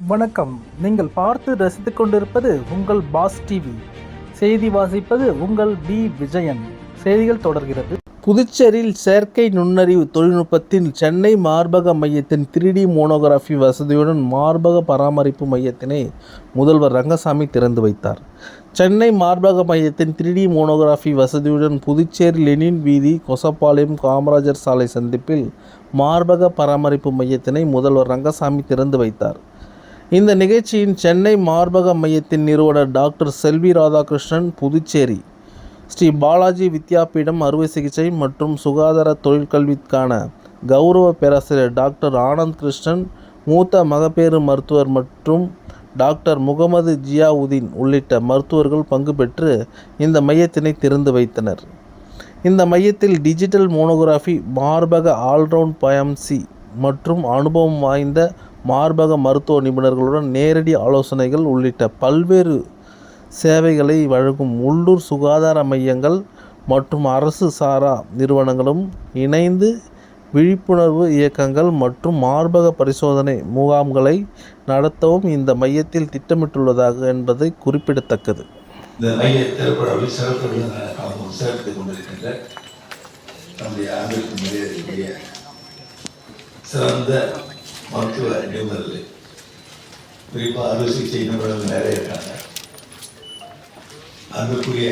வணக்கம். நீங்கள் பார்த்து ரசித்துக் கொண்டிருப்பது உங்கள் பாஸ் டிவி. செய்தி வாசிப்பது உங்கள் பி. விஜயன். செய்திகள் தொடர்கிறது. புதுச்சேரியில் செயற்கை நுண்ணறிவு தொழில்நுட்பத்தில் சென்னை மார்பக மையத்தின் த்ரீ டி மோனோகிராஃபி வசதியுடன் மார்பக பராமரிப்பு மையத்தினை முதல்வர் ரங்கசாமி திறந்து வைத்தார். சென்னை மார்பக மையத்தின் த்ரீ டி மோனோகிராஃபி வசதியுடன் புதுச்சேரி லெனின் வீதி கொசப்பாளையம் காமராஜர் சாலை சந்திப்பில் மார்பக பராமரிப்பு மையத்தினை முதல்வர் ரங்கசாமி திறந்து வைத்தார். இந்த நிகழ்ச்சியின் சென்னை மார்பக மையத்தின் நிறுவனர் டாக்டர் செல்வி ராதாகிருஷ்ணன் புதுச்சேரி. ஸ்ரீ பாலாஜி வித்யாபீடம் அறுவை சிகிச்சை மற்றும் சுகாதார தொழிற்கல்விக்கான கௌரவ பேராசிரியர் டாக்டர் ஆனந்த் கிருஷ்ணன் மூத்த மகப்பேறு மருத்துவர் மற்றும் டாக்டர் முகமது ஜியாவுதீன் உள்ளிட்ட மருத்துவர்கள் பங்கு பெற்று இந்த மையத்தினை திறந்து வைத்தனர். இந்த மையத்தில் டிஜிட்டல் மோனோகிராஃபி மார்பக ஆல்ரவுண்ட் பயம்சி மற்றும் அனுபவம் வாய்ந்த மார்பக மருத்துவ நிபுணர்களுடன் நேரடி ஆலோசனைகள் உள்ளிட்ட பல்வேறு சேவைகளை வழங்கும் உள்ளூர் சுகாதார மையங்கள் மற்றும் அரசு சாரா நிறுவனங்களும் இணைந்து விழிப்புணர்வு இயக்கங்கள் மற்றும் மார்பக பரிசோதனை முகாம்களை நடத்தவும் இந்த மையத்தில் திட்டமிட்டுள்ளதாக என்பது குறிப்பிடத்தக்கது. இந்த மைய சிறப்பு கொண்டிருக்கின்ற நம்முடைய அன்பிற்கு மரியாதைக்குரிய சிறந்த மருத்துவ நிபுணர்கள் குறிப்பாக அறுவை சிகிச்சை நிபுணர்கள் நிறைய இருக்காங்க. அன்புக்குரிய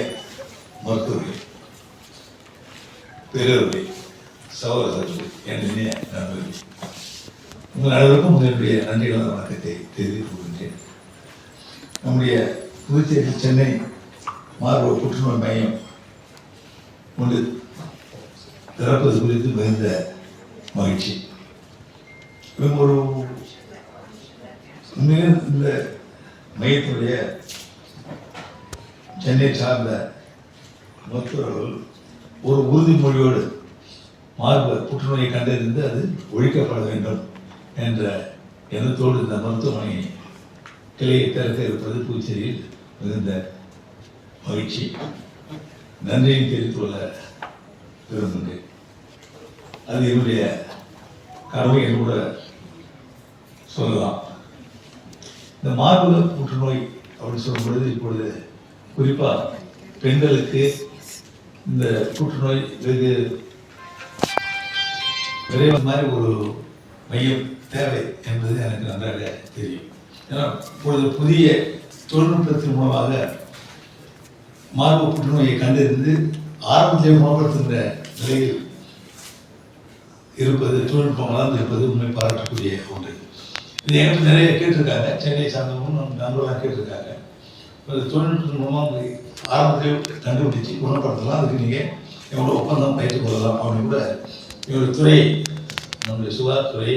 மருத்துவர்கள் பெரியவர்கள் சகோதரர்கள் என் நண்பர்கள் உங்கள் அனைவருக்கும் என்னுடைய நன்றிகள் வணக்கத்தை தெரிவித்துக் கொள்கின்றேன். நம்முடைய புதுச்சேரி சென்னை மார்பக புற்றுநோய் மையம் ஒன்று திறப்பது குறித்து மிகுந்த மகிழ்ச்சி. இவங்க ஒரு இந்த மையத்துடைய சென்னை சார்ந்த மருத்துவர்கள் ஒரு உறுதிமொழியோடு மார்பு புற்றுநோயை கண்டறிந்து அது ஒழிக்கப்பட வேண்டும் என்ற எண்ணத்தோடு இந்த மருத்துவமனை கிளையை திறக்க இருப்பது புதுச்சேரியில் மிகுந்த மகிழ்ச்சி. நன்றியும் தெரிந்து கொள்ள விரும்புகிறேன். அது என்னுடைய கடமை என்று கூட சொல்லலாம் இந்த மார்பக புற்றுநோய் அப்படின்னு சொல்லும் பொழுது இப்பொழுது குறிப்பாக பெண்களுக்கு இந்த புற்றுநோய் வெகு விரைவு மாதிரி ஒரு மையம் தேவை என்பது எனக்கு நன்றாக தெரியும். ஏன்னா இப்பொழுது புதிய தொழில்நுட்பத்தின் மூலமாக மார்பு புற்றுநோயை கண்டறிந்து ஆரம்பத்திலே குணப்படுத்துகின்ற நிலையில் இருப்பது தொழில்நுட்பம் வளர்ந்து இருப்பது உண்மை பாராட்டக்கூடிய ஒன்று. இது நிறைய கேட்டிருக்காங்க? சென்னை சார்ந்தவங்களும் நம்ம நண்பர்களாக கேட்டிருக்காங்க. இப்போ தொழில்நுட்பத்தின் மூலமாக ஆரம்பத்தில் கண்டுபிடிச்சு குணப்படுத்தலாம். அதுக்கு நீங்கள் எவ்வளோ ஒப்பந்தம் பயிற்சி கொள்ளலாம் அப்படின்னு கூட எங்களுடைய துறை நம்முடைய சுகாதாரத்துறை